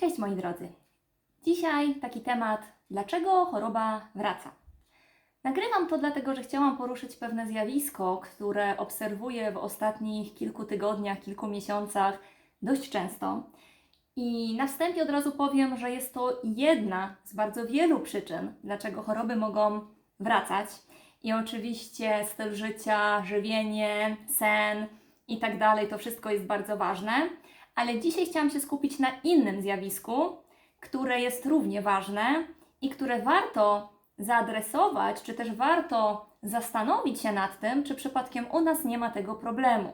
Cześć moi drodzy. Dzisiaj taki temat, dlaczego choroba wraca. Nagrywam to dlatego, że chciałam poruszyć pewne zjawisko, które obserwuję w ostatnich kilku tygodniach, kilku miesiącach dość często. I na wstępie od razu powiem, że jest to jedna z bardzo wielu przyczyn, dlaczego choroby mogą wracać. I oczywiście styl życia, żywienie, sen i tak dalej, to wszystko jest bardzo ważne. Ale dzisiaj chciałam się skupić na innym zjawisku, które jest równie ważne i które warto zaadresować, czy też warto zastanowić się nad tym, czy przypadkiem u nas nie ma tego problemu.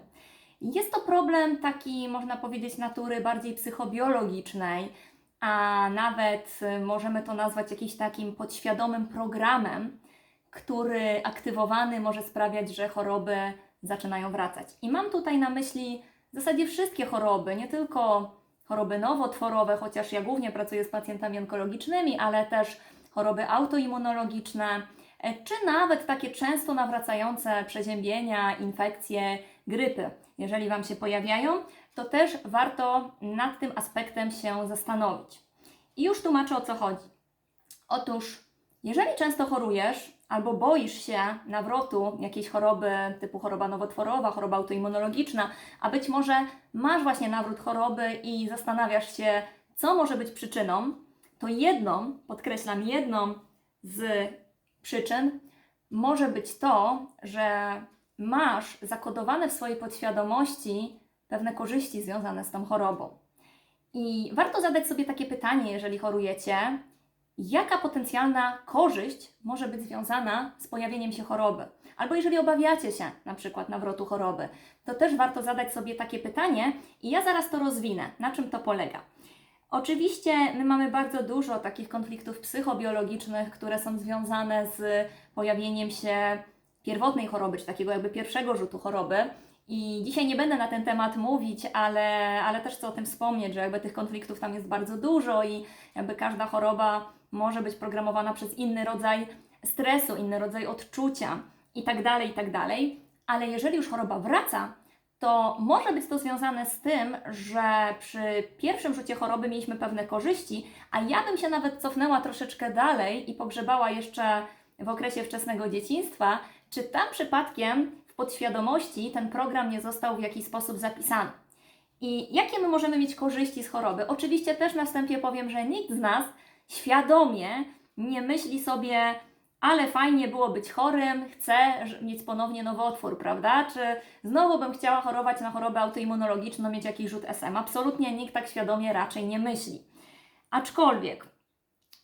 Jest to problem taki, można powiedzieć, natury bardziej psychobiologicznej, a nawet y, możemy to nazwać jakimś takim podświadomym programem, który aktywowany może sprawiać, że choroby zaczynają wracać. I mam tutaj na myśli w zasadzie wszystkie choroby, nie tylko choroby nowotworowe, chociaż ja głównie pracuję z pacjentami onkologicznymi, ale też choroby autoimmunologiczne, e, czy nawet takie często nawracające przeziębienia, infekcje, grypy. Jeżeli Wam się pojawiają, to też warto nad tym aspektem się zastanowić. I już tłumaczę o co chodzi. Otóż, jeżeli często chorujesz albo boisz się nawrotu jakiejś choroby typu choroba nowotworowa, choroba autoimmunologiczna, a być może masz właśnie nawrót choroby i zastanawiasz się, co może być przyczyną, to jedną, podkreślam, jedną z przyczyn może być to, że masz zakodowane w swojej podświadomości pewne korzyści związane z tą chorobą. I warto zadać sobie takie pytanie, jeżeli chorujecie, jaka potencjalna korzyść może być związana z pojawieniem się choroby. Albo jeżeli obawiacie się na przykład nawrotu choroby, to też warto zadać sobie takie pytanie i ja zaraz to rozwinę, na czym to polega. Oczywiście my mamy bardzo dużo takich konfliktów psychobiologicznych, które są związane z pojawieniem się pierwotnej choroby, czy takiego jakby pierwszego rzutu choroby. I dzisiaj nie będę na ten temat mówić, ale, ale też chcę o tym wspomnieć, że jakby tych konfliktów tam jest bardzo dużo i jakby każda choroba może być programowana przez inny rodzaj stresu, inny rodzaj odczucia i tak dalej, i tak. Ale jeżeli już choroba wraca, to może być to związane z tym, że przy pierwszym rzucie choroby mieliśmy pewne korzyści, a ja bym się nawet cofnęła troszeczkę dalej i pogrzebała jeszcze w okresie wczesnego dzieciństwa, czy tam przypadkiem podświadomości ten program nie został w jakiś sposób zapisany. I jakie my możemy mieć korzyści z choroby? Oczywiście też na wstępie powiem, że nikt z nas świadomie nie myśli sobie, ale fajnie było być chorym, chcę mieć ponownie nowotwór, prawda? Czy znowu bym chciała chorować na chorobę autoimmunologiczną, mieć jakiś rzut SM? Absolutnie nikt tak świadomie raczej nie myśli. Aczkolwiek,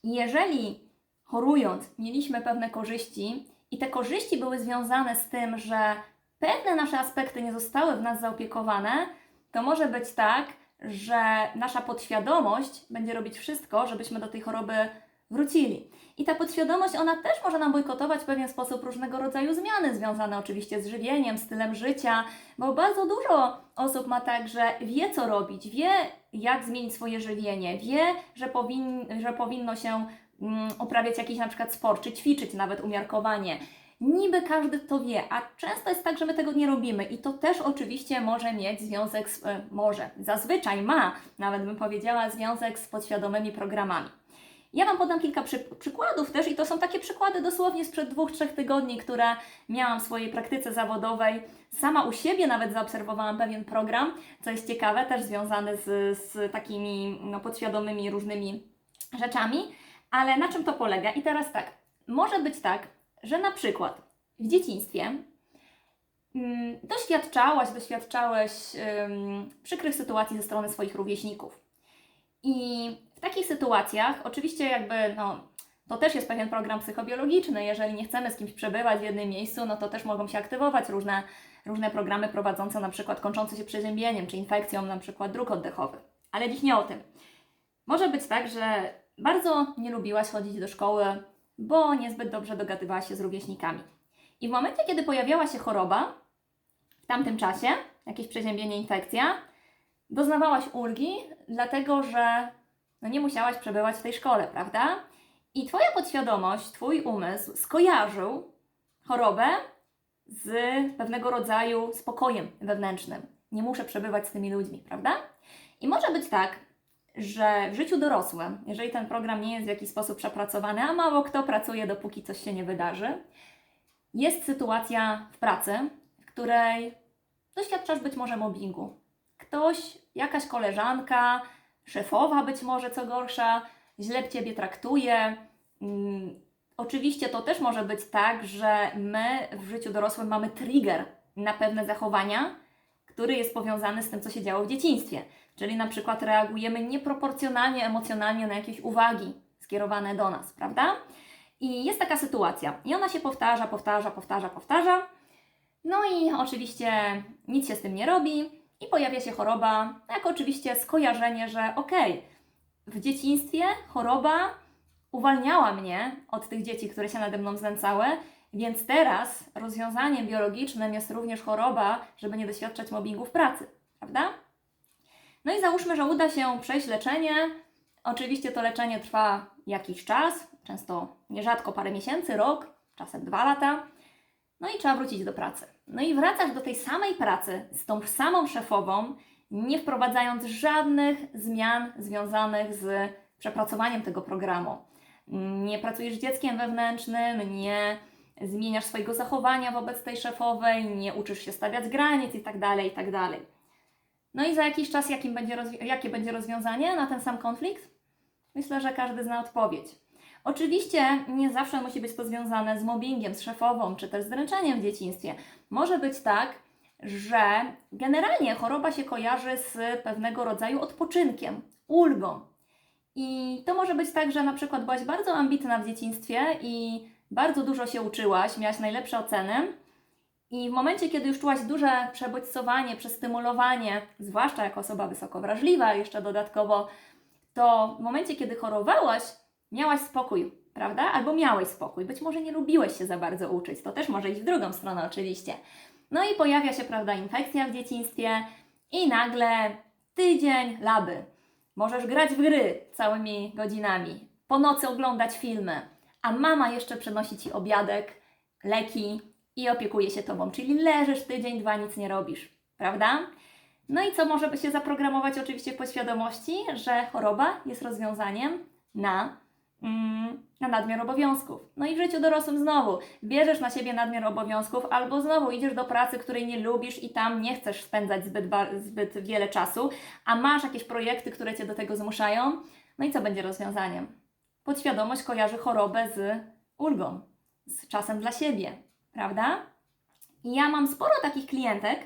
jeżeli chorując mieliśmy pewne korzyści i te korzyści były związane z tym, że pewne nasze aspekty nie zostały w nas zaopiekowane, to może być tak, że nasza podświadomość będzie robić wszystko, żebyśmy do tej choroby wrócili. I ta podświadomość, ona też może nam bojkotować w pewien sposób różnego rodzaju zmiany, związane oczywiście z żywieniem, stylem życia, bo bardzo dużo osób ma tak, że wie co robić, wie jak zmienić swoje żywienie, wie, że, powin, że powinno się uprawiać jakiś na przykład sport, czy ćwiczyć nawet umiarkowanie. Niby każdy to wie, a często jest tak, że my tego nie robimy i to też oczywiście może mieć związek z, e, może, zazwyczaj ma, nawet bym powiedziała, związek z podświadomymi programami. Ja Wam podam kilka przy, przykładów też i to są takie przykłady dosłownie sprzed dwóch, trzech tygodni, które miałam w swojej praktyce zawodowej. Sama u siebie nawet zaobserwowałam pewien program, co jest ciekawe, też związany z, z takimi no, podświadomymi różnymi rzeczami. Ale na czym to polega? I teraz tak, może być tak, że na przykład w dzieciństwie mm, doświadczałaś, doświadczałeś ym, przykrych sytuacji ze strony swoich rówieśników. I w takich sytuacjach, oczywiście jakby, no, to też jest pewien program psychobiologiczny, jeżeli nie chcemy z kimś przebywać w jednym miejscu, no to też mogą się aktywować różne, różne programy prowadzące na przykład kończące się przeziębieniem, czy infekcją na przykład dróg oddechowych. Ale dziś nie o tym. Może być tak, że bardzo nie lubiłaś chodzić do szkoły, bo niezbyt dobrze dogadywałaś się z rówieśnikami. I w momencie, kiedy pojawiała się choroba, w tamtym czasie, jakieś przeziębienie, infekcja, doznawałaś ulgi, dlatego że no nie musiałaś przebywać w tej szkole, prawda? I Twoja podświadomość, Twój umysł skojarzył chorobę z pewnego rodzaju spokojem wewnętrznym. Nie muszę przebywać z tymi ludźmi, prawda? I może być tak, że w życiu dorosłym, jeżeli ten program nie jest w jakiś sposób przepracowany, a mało kto pracuje, dopóki coś się nie wydarzy, jest sytuacja w pracy, w której doświadczasz być może mobbingu. Ktoś, jakaś koleżanka, szefowa być może co gorsza, źle Ciebie traktuje. Mm, oczywiście to też może być tak, że my w życiu dorosłym mamy trigger na pewne zachowania, który jest powiązany z tym, co się działo w dzieciństwie. Czyli na przykład reagujemy nieproporcjonalnie emocjonalnie na jakieś uwagi skierowane do nas, prawda? I jest taka sytuacja. I ona się powtarza, powtarza, powtarza, powtarza. No i oczywiście nic się z tym nie robi i pojawia się choroba, jak oczywiście skojarzenie, że okej, w dzieciństwie choroba uwalniała mnie od tych dzieci, które się nade mną znęcały, więc teraz rozwiązaniem biologicznym jest również choroba, żeby nie doświadczać mobbingu w pracy, prawda? No i załóżmy, że uda się przejść leczenie. Oczywiście to leczenie trwa jakiś czas, często nierzadko parę miesięcy, rok, czasem dwa lata. No i trzeba wrócić do pracy. No i wracasz do tej samej pracy z tą samą szefową, nie wprowadzając żadnych zmian związanych z przepracowaniem tego programu. Nie pracujesz dzieckiem wewnętrznym, nie zmieniasz swojego zachowania wobec tej szefowej, nie uczysz się stawiać granic itd., itd. No i za jakiś czas jakim będzie jakie będzie rozwiązanie na ten sam konflikt? Myślę, że każdy zna odpowiedź. Oczywiście nie zawsze musi być to związane z mobbingiem, z szefową, czy też z dręczeniem w dzieciństwie. Może być tak, że generalnie choroba się kojarzy z pewnego rodzaju odpoczynkiem, ulgą. I to może być tak, że na przykład byłaś bardzo ambitna w dzieciństwie i bardzo dużo się uczyłaś, miałaś najlepsze oceny, i w momencie, kiedy już czułaś duże przebodźcowanie, przestymulowanie, zwłaszcza jako osoba wysoko wrażliwa, jeszcze dodatkowo, to w momencie, kiedy chorowałaś, miałaś spokój, prawda? Albo miałeś spokój. Być może nie lubiłeś się za bardzo uczyć. To też może iść w drugą stronę, oczywiście. No i pojawia się, prawda, infekcja w dzieciństwie i nagle tydzień laby. Możesz grać w gry całymi godzinami, po nocy oglądać filmy, a mama jeszcze przynosi ci obiadek, leki i opiekuje się tobą. Czyli leżysz tydzień, dwa, nic nie robisz, prawda? No i co może się zaprogramować oczywiście w podświadomości, że choroba jest rozwiązaniem na Mm, na nadmiar obowiązków. No i w życiu dorosłym znowu bierzesz na siebie nadmiar obowiązków, albo znowu idziesz do pracy, której nie lubisz i tam nie chcesz spędzać zbyt, zbyt wiele czasu, a masz jakieś projekty, które cię do tego zmuszają. No i co będzie rozwiązaniem? Podświadomość kojarzy chorobę z ulgą, z czasem dla siebie, prawda? I ja mam sporo takich klientek,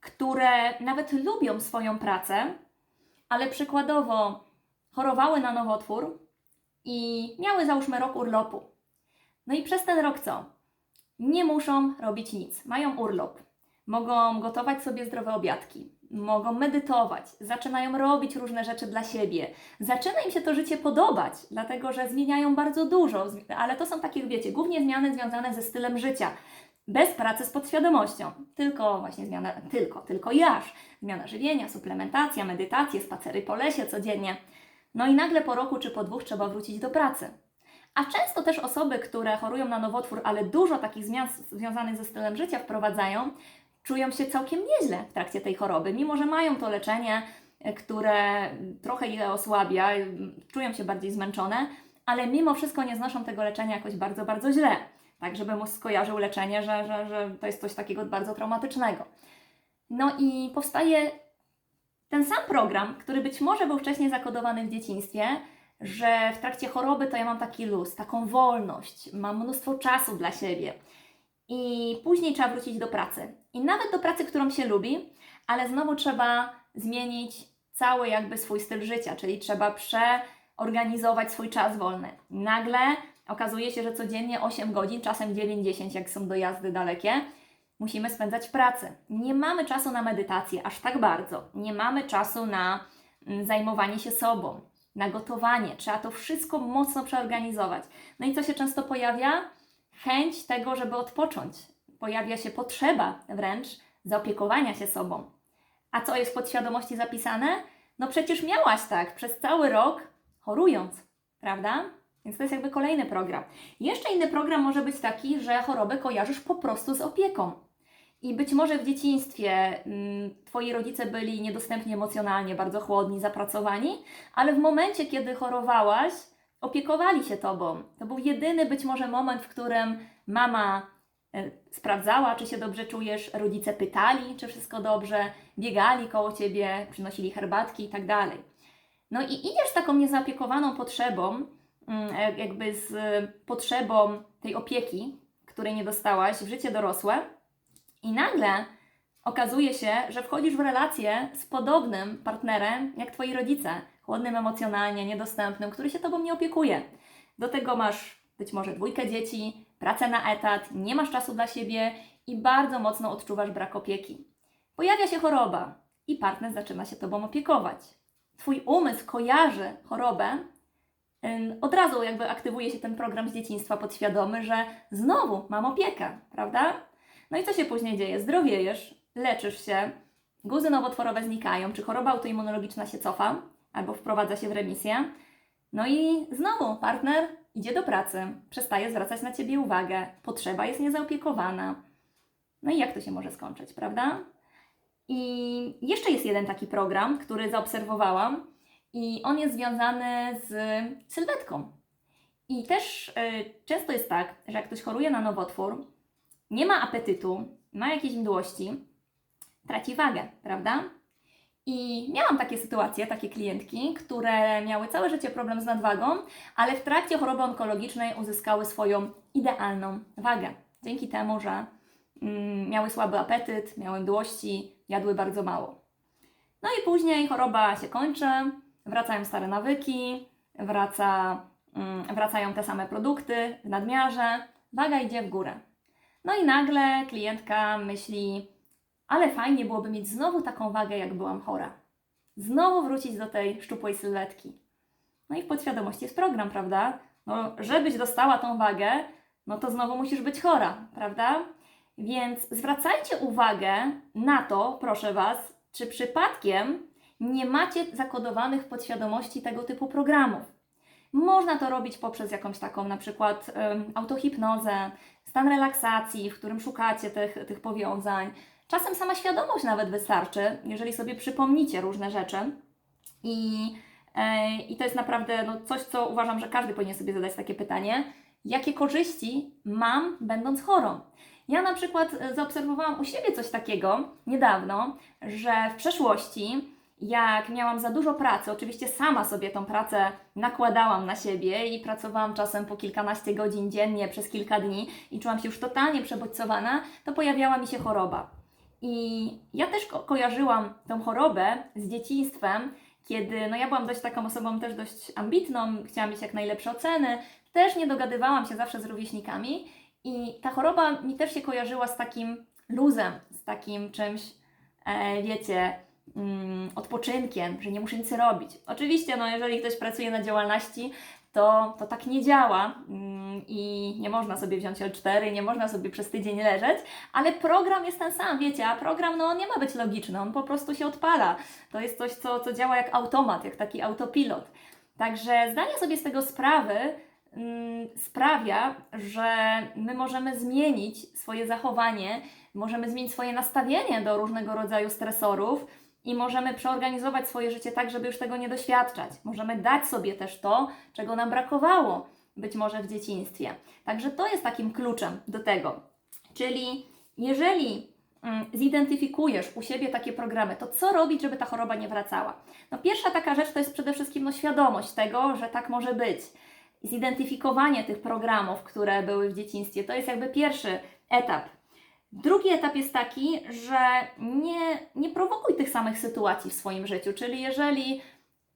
które nawet lubią swoją pracę, ale przykładowo chorowały na nowotwór, i miały załóżmy rok urlopu. No i przez ten rok co? Nie muszą robić nic, mają urlop. Mogą gotować sobie zdrowe obiadki, mogą medytować, zaczynają robić różne rzeczy dla siebie. Zaczyna im się to życie podobać, dlatego że zmieniają bardzo dużo, ale to są takie, wiecie, głównie zmiany związane ze stylem życia. Bez pracy z podświadomością. Tylko właśnie zmiana, tylko, tylko jaż. Zmiana żywienia, suplementacja, medytacje, spacery po lesie codziennie. No i nagle po roku czy po dwóch trzeba wrócić do pracy. A często też osoby, które chorują na nowotwór, ale dużo takich zmian związanych ze stylem życia wprowadzają, czują się całkiem nieźle w trakcie tej choroby, mimo że mają to leczenie, e, które trochę je osłabia, czują się bardziej zmęczone, ale mimo wszystko nie znoszą tego leczenia jakoś bardzo, bardzo źle. Tak, żeby mózg skojarzył leczenie, że, że, że to jest coś takiego bardzo traumatycznego. No i powstaje ten sam program, który być może był wcześniej zakodowany w dzieciństwie, że w trakcie choroby to ja mam taki luz, taką wolność, mam mnóstwo czasu dla siebie. I później trzeba wrócić do pracy. I nawet do pracy, którą się lubi, ale znowu trzeba zmienić cały jakby swój styl życia, czyli trzeba przeorganizować swój czas wolny. Nagle okazuje się, że codziennie 8 godzin, czasem 9-10, jak są dojazdy dalekie, musimy spędzać w pracy. Nie mamy czasu na medytację aż tak bardzo. Nie mamy czasu na mm, zajmowanie się sobą, na gotowanie. Trzeba to wszystko mocno przeorganizować. No i co się często pojawia? Chęć tego, żeby odpocząć. Pojawia się potrzeba wręcz zaopiekowania się sobą. A co jest w podświadomości zapisane? No przecież miałaś tak przez cały rok chorując, prawda? Więc to jest jakby kolejny program. Jeszcze inny program może być taki, że chorobę kojarzysz po prostu z opieką. I być może w dzieciństwie mm, twoi rodzice byli niedostępni emocjonalnie, bardzo chłodni, zapracowani, ale w momencie, kiedy chorowałaś, opiekowali się tobą. To był jedyny być może moment, w którym mama e, sprawdzała, czy się dobrze czujesz, rodzice pytali, czy wszystko dobrze, biegali koło ciebie, przynosili herbatki i tak dalej. No i idziesz taką niezaopiekowaną potrzebą, mm, e, jakby z potrzebą tej opieki, której nie dostałaś w życie dorosłe, i nagle okazuje się, że wchodzisz w relację z podobnym partnerem jak twoi rodzice, chłodnym emocjonalnie, niedostępnym, który się tobą nie opiekuje. Do tego masz być może dwójkę dzieci, pracę na etat, nie masz czasu dla siebie i bardzo mocno odczuwasz brak opieki. Pojawia się choroba i partner zaczyna się tobą opiekować. Twój umysł kojarzy chorobę, od razu jakby aktywuje się ten program z dzieciństwa podświadomy, że znowu mam opiekę, prawda? No i co się później dzieje? Zdrowiejesz, leczysz się, guzy nowotworowe znikają, czy choroba autoimmunologiczna się cofa albo wprowadza się w remisję. No i znowu partner idzie do pracy, przestaje zwracać na ciebie uwagę, potrzeba jest niezaopiekowana. No i jak to się może skończyć, prawda? I jeszcze jest jeden taki program, który zaobserwowałam, i on jest związany z sylwetką. I też y, często jest tak, że jak ktoś choruje na nowotwór, nie ma apetytu, ma jakieś mdłości, traci wagę, prawda? I miałam takie sytuacje, takie klientki, które miały całe życie problem z nadwagą, ale w trakcie choroby onkologicznej uzyskały swoją idealną wagę. Dzięki temu, że mm, miały słaby apetyt, miały mdłości, jadły bardzo mało. No i później choroba się kończy, wracają stare nawyki, wraca, mm, wracają te same produkty w nadmiarze, waga idzie w górę. No i nagle klientka myśli, ale fajnie byłoby mieć znowu taką wagę, jak byłam chora. Znowu wrócić do tej szczupłej sylwetki. No i w podświadomości jest program, prawda? No, żebyś dostała tą wagę, no to znowu musisz być chora, prawda? Więc zwracajcie uwagę na to, proszę Was, czy przypadkiem nie macie zakodowanych w podświadomości tego typu programów. Można to robić poprzez jakąś taką na przykład um, autohipnozę, stan relaksacji, w którym szukacie tych, tych powiązań. Czasem sama świadomość nawet wystarczy, jeżeli sobie przypomnicie różne rzeczy. I, e, i to jest naprawdę no, coś, co uważam, że każdy powinien sobie zadać takie pytanie. Jakie korzyści mam, będąc chorą? Ja na przykład e, zaobserwowałam u siebie coś takiego niedawno, że w przeszłości jak miałam za dużo pracy, oczywiście sama sobie tą pracę nakładałam na siebie i pracowałam czasem po kilkanaście godzin dziennie przez kilka dni i czułam się już totalnie przebodźcowana, to pojawiała mi się choroba. I ja też ko kojarzyłam tą chorobę z dzieciństwem, kiedy no ja byłam dość taką osobą też dość ambitną, chciałam mieć jak najlepsze oceny, też nie dogadywałam się zawsze z rówieśnikami i ta choroba mi też się kojarzyła z takim luzem, z takim czymś, e, wiecie, mm, odpoczynkiem, że nie muszę nic robić. Oczywiście, no, jeżeli ktoś pracuje na działalności, to, to tak nie działa mm, i nie można sobie wziąć L4, nie można sobie przez tydzień leżeć, ale program jest ten sam, wiecie, a program no, nie ma być logiczny, on po prostu się odpala. To jest coś, co, co działa jak automat, jak taki autopilot. Także zdanie sobie z tego sprawy mm, sprawia, że my możemy zmienić swoje zachowanie, możemy zmienić swoje nastawienie do różnego rodzaju stresorów, i możemy przeorganizować swoje życie tak, żeby już tego nie doświadczać. Możemy dać sobie też to, czego nam brakowało być może w dzieciństwie. Także to jest takim kluczem do tego. Czyli jeżeli mm, zidentyfikujesz u siebie takie programy, to co robić, żeby ta choroba nie wracała? No pierwsza taka rzecz to jest przede wszystkim no, świadomość tego, że tak może być. Zidentyfikowanie tych programów, które były w dzieciństwie, to jest jakby pierwszy etap Drugi etap jest taki, że nie, nie prowokuj tych samych sytuacji w swoim życiu, czyli jeżeli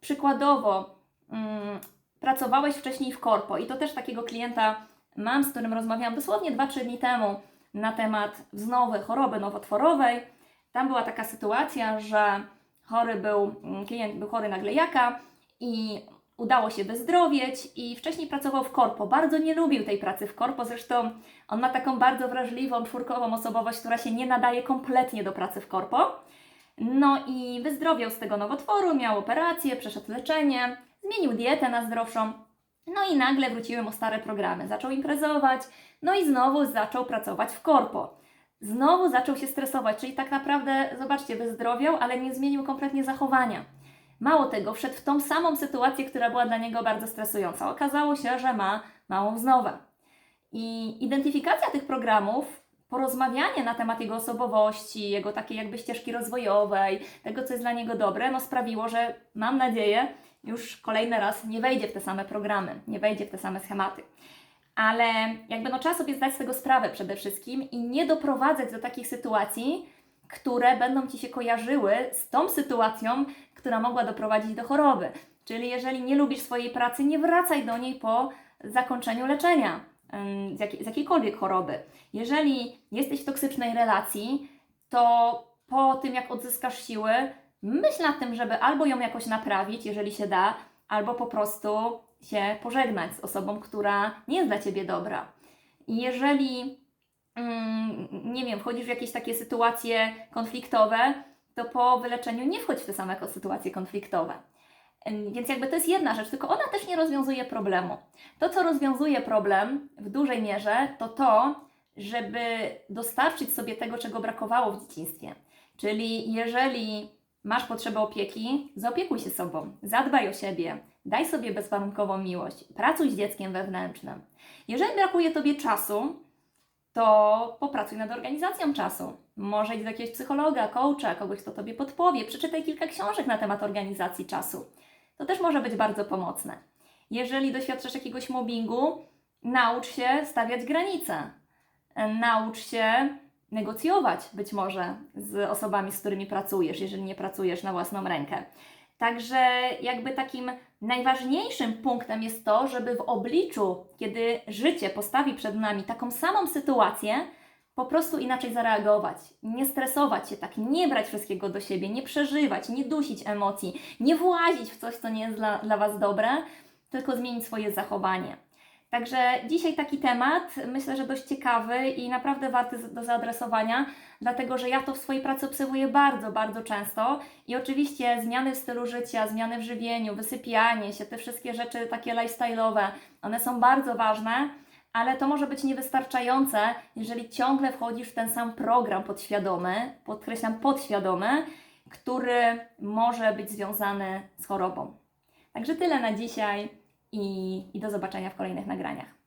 przykładowo mm, pracowałeś wcześniej w korpo i to też takiego klienta mam, z którym rozmawiałam dosłownie 2-3 dni temu na temat wznowy choroby nowotworowej. Tam była taka sytuacja, że chory był, mm, klient był chory na glejaka i udało się wyzdrowieć i wcześniej pracował w korpo. Bardzo nie lubił tej pracy w korpo, zresztą on ma taką bardzo wrażliwą, czwórkową osobowość, która się nie nadaje kompletnie do pracy w korpo. No i wyzdrowiał z tego nowotworu, miał operację, przeszedł leczenie, zmienił dietę na zdrowszą. No i nagle wróciły mu stare programy. Zaczął imprezować, no i znowu zaczął pracować w korpo. znowu zaczął się stresować, czyli tak naprawdę, zobaczcie, wyzdrowiał, ale nie zmienił kompletnie zachowania. Mało tego, wszedł w tą samą sytuację, która była dla niego bardzo stresująca. Okazało się, że ma małą wznowę. I identyfikacja tych programów, porozmawianie na temat jego osobowości, jego takiej jakby ścieżki rozwojowej, tego, co jest dla niego dobre, no sprawiło, że mam nadzieję, już kolejny raz nie wejdzie w te same programy, nie wejdzie w te same schematy. Ale jakby no trzeba sobie zdać z tego sprawę przede wszystkim i nie doprowadzać do takich sytuacji, które będą Ci się kojarzyły z tą sytuacją, która mogła doprowadzić do choroby. Czyli jeżeli nie lubisz swojej pracy, nie wracaj do niej po zakończeniu leczenia z, z jakiejkolwiek choroby. Jeżeli jesteś w toksycznej relacji, to po tym jak odzyskasz siły, myśl nad tym, żeby albo ją jakoś naprawić, jeżeli się da, albo po prostu się pożegnać z osobą, która nie jest dla Ciebie dobra. Jeżeli, nie wiem, wchodzisz w jakieś takie sytuacje konfliktowe, to po wyleczeniu nie wchodź w te same sytuacje konfliktowe. Więc jakby to jest jedna rzecz, tylko ona też nie rozwiązuje problemu. To, co rozwiązuje problem w dużej mierze, to to, żeby dostarczyć sobie tego, czego brakowało w dzieciństwie. Czyli jeżeli masz potrzebę opieki, zaopiekuj się sobą, zadbaj o siebie, daj sobie bezwarunkową miłość, pracuj z dzieckiem wewnętrznym. Jeżeli brakuje Tobie czasu, to popracuj nad organizacją czasu. Może idź do jakiegoś psychologa, coacha, kogoś, kto Tobie podpowie. Przeczytaj kilka książek na temat organizacji czasu. To też może być bardzo pomocne. Jeżeli doświadczasz jakiegoś mobbingu, naucz się stawiać granice. Naucz się negocjować być może z osobami, z którymi pracujesz, jeżeli nie pracujesz na własną rękę. Także jakby takim najważniejszym punktem jest to, żeby w obliczu, kiedy życie postawi przed nami taką samą sytuację, po prostu inaczej zareagować, nie stresować się tak, nie brać wszystkiego do siebie, nie przeżywać, nie dusić emocji, nie włazić w coś, co nie jest dla, dla Was dobre, tylko zmienić swoje zachowanie. Także dzisiaj taki temat, myślę, że dość ciekawy i naprawdę warty do zaadresowania, dlatego że ja to w swojej pracy obserwuję bardzo, bardzo często i oczywiście zmiany w stylu życia, zmiany w żywieniu, wysypianie się, te wszystkie rzeczy takie lifestyle'owe, one są bardzo ważne, ale to może być niewystarczające, jeżeli ciągle wchodzisz w ten sam program podświadomy, podkreślam podświadomy, który może być związany z chorobą. Także tyle na dzisiaj i, i do zobaczenia w kolejnych nagraniach.